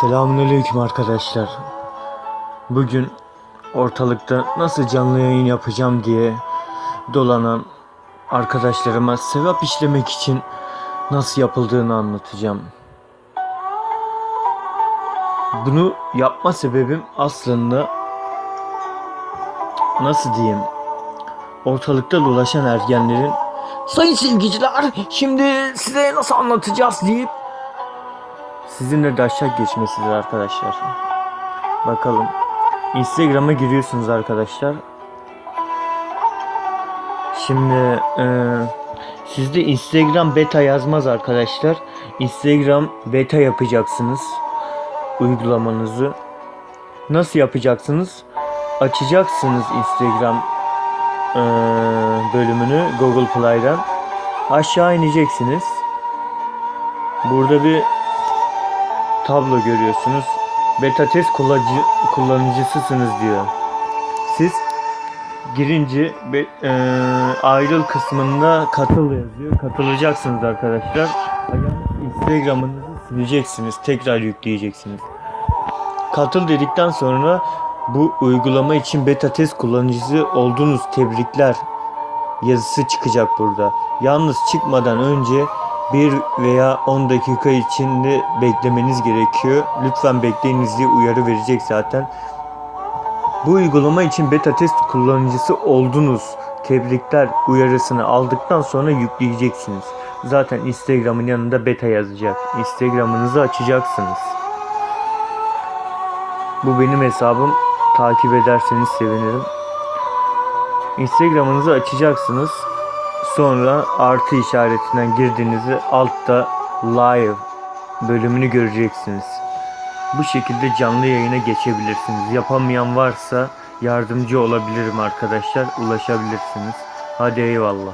Selamünaleyküm arkadaşlar. Bugün ortalıkta nasıl canlı yayın yapacağım diye dolanan arkadaşlarıma sevap işlemek için nasıl yapıldığını anlatacağım. Bunu yapma sebebim aslında nasıl diyeyim? Ortalıkta dolaşan ergenlerin Sayın silgiciler şimdi size nasıl anlatacağız deyip sizinle de aşağı geçmesidir arkadaşlar. Bakalım. Instagram'a giriyorsunuz arkadaşlar. Şimdi e, sizde Instagram beta yazmaz arkadaşlar. Instagram beta yapacaksınız uygulamanızı. Nasıl yapacaksınız? Açacaksınız Instagram e, bölümünü Google Play'dan. Aşağı ineceksiniz. Burada bir tablo görüyorsunuz. Beta test kullanıcı, kullanıcısısınız diyor. Siz girince be, e, ayrıl kısmında katıl yazıyor. Katılacaksınız arkadaşlar. Instagram'ınızı sileceksiniz. Tekrar yükleyeceksiniz. Katıl dedikten sonra bu uygulama için beta test kullanıcısı oldunuz tebrikler yazısı çıkacak burada. Yalnız çıkmadan önce 1 veya 10 dakika içinde beklemeniz gerekiyor. Lütfen bekleyiniz diye uyarı verecek zaten. Bu uygulama için beta test kullanıcısı oldunuz. Tebrikler uyarısını aldıktan sonra yükleyeceksiniz. Zaten Instagram'ın yanında beta yazacak. Instagram'ınızı açacaksınız. Bu benim hesabım. Takip ederseniz sevinirim. Instagram'ınızı açacaksınız. Sonra artı işaretinden girdiğinizde altta live bölümünü göreceksiniz. Bu şekilde canlı yayına geçebilirsiniz. Yapamayan varsa yardımcı olabilirim arkadaşlar. Ulaşabilirsiniz. Hadi eyvallah.